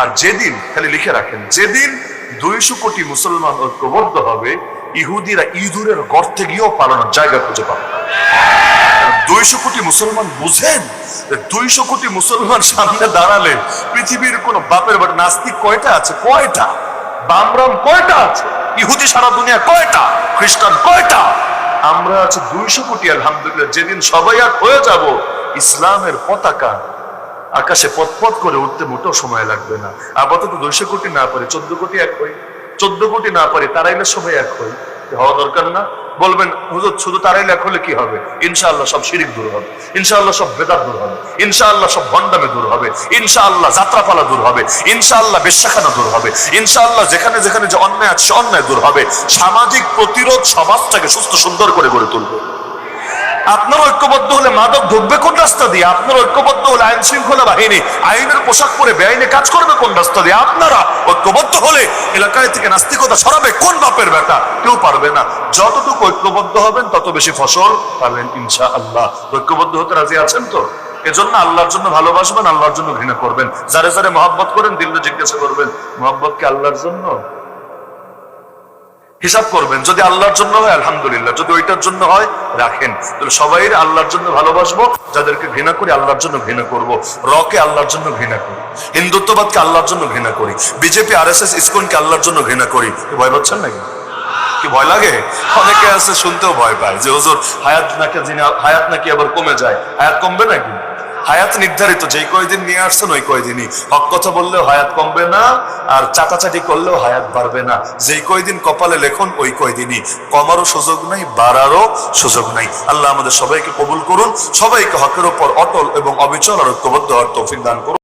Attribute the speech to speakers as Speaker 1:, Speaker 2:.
Speaker 1: আর যেদিন, খালি লিখে রাখেন, যেদিন দুইশো কোটি মুসলমান ঐক্যবদ্ধ হবে, ইহুদিরা ইঁদুরের গর্তে গিয়েও পালানোর জায়গা খুঁজে পাবে দুইশো কোটি মুসলমান বুঝেন দুইশো কোটি মুসলমান সামনে দাঁড়ালে পৃথিবীর কোন বাপের বাড়ি, নাস্তিক কয়টা আছে? কয়টা? বামরাম কয়টা আছে? ইহুদি সারা দুনিয়া কয়টা? খ্রিস্টান কয়টা? আমরা আছে দুইশো কোটি, আলহামদুলিল্লাহ। যেদিন সবাই এক হয়ে যাব, ইসলামের পতাকা আকাশে পথপথ করে উঠতে মোটেও সময় লাগবে না। আপাতত দুইশো কোটি না পারে, চোদ্দ কোটি এক হই। চোদ্দ কোটি না পারে, তারাইলে সবাই এক হই। হওয়া দরকার না। বলবেন, হুজুর, শুধু তারাইলে এক হলে কি হবে? ইনশাআল্লাহ সব শিরিক দূর হবে। ইনশাআল্লাহ সব বেদাত দূর হবে। ইনশাআল্লাহ সব ভণ্ডামে দূর হবে। ইনশাআল্লাহ যাত্রাপালা দূর হবে। ইনশাআল্লাহ বেশ্যাখানা দূর হবে। ইনশাআল্লাহ যেখানে যেখানে যে অন্যায় আছে অন্যায় দূর হবে। সামাজিক প্রতিরোধ সমাজটাকে সুস্থ সুন্দর করে গড়ে তুলবে। আপনার ঐক্যবদ্ধ হলে মাদক ঢুকবে কোন রাস্তা দিয়ে? আপনার ঐক্যবদ্ধ হলে আইন শৃঙ্খলা বাহিনী, আইনের পোশাক পরে বেআইনে কাজ করবে কোন রাস্তা দিয়ে? আপনারা ঐক্যবদ্ধ হলে এলাকায় থেকে নাস্তিকতা সরাবে কোন বাপের বেটা? কেউ পারবে না। যতটুকু ঐক্যবদ্ধ হবেন, তত বেশি ফসল পাবেন ইনশা আল্লাহ ঐক্যবদ্ধ হতে রাজি আছেন তো? এজন্য আল্লাহর জন্য ভালোবাসবেন, আল্লাহর জন্য ঘৃণা করবেন। যারে যারে মহাব্বত করেন দিল্লি জিজ্ঞাসা করবেন, মহাব্বত কি আল্লাহর জন্য? হিসাব করবেন, যদি আল্লাহর জন্য হয়, আলহামদুলিল্লাহ। যদি ওইটার জন্য হয়, রাখেন। তাহলে সবাই আল্লাহর জন্য ভালোবাসবো, যাদেরকে ঘৃণা করি, আল্লাহর জন্য ঘৃণা করব। রকে আল্লাহর জন্য ঘৃণা করি। হিন্দুত্ববাদকে আল্লাহর জন্য ঘৃণা করি। বিজেপি আর এস এস ইসকনকে আল্লাহর জন্য ঘৃণা করি। ভয় পাচ্ছেন নাকি? কি ভয় লাগে? অনেকে আছে, শুনতেও ভয় পায় যে, হুজুর, হায়াত নাকি হায়াত নাকি আবার কমে যায়। হায়াত কমবে নাকি? হায়াত নির্ধারিত, যেই কয়দিন নিয়ে আসছেন ওই কয়দিনই। হক কথা বললেও হায়াত কমবে না, আর চাটাচাটি করলেও হায়াত বাড়বে না। যেই কয়দিন কপালে লেখন, ওই কয়দিনই। কমারও সুযোগ নাই, বাড়ারও সুযোগ নাই। আল্লাহ আমাদের সবাইকে কবুল করুন। সবাইকে হকের ওপর অটল এবং অবিচল আর ঐক্যবদ্ধ হওয়ার তৌফিক দান করুন।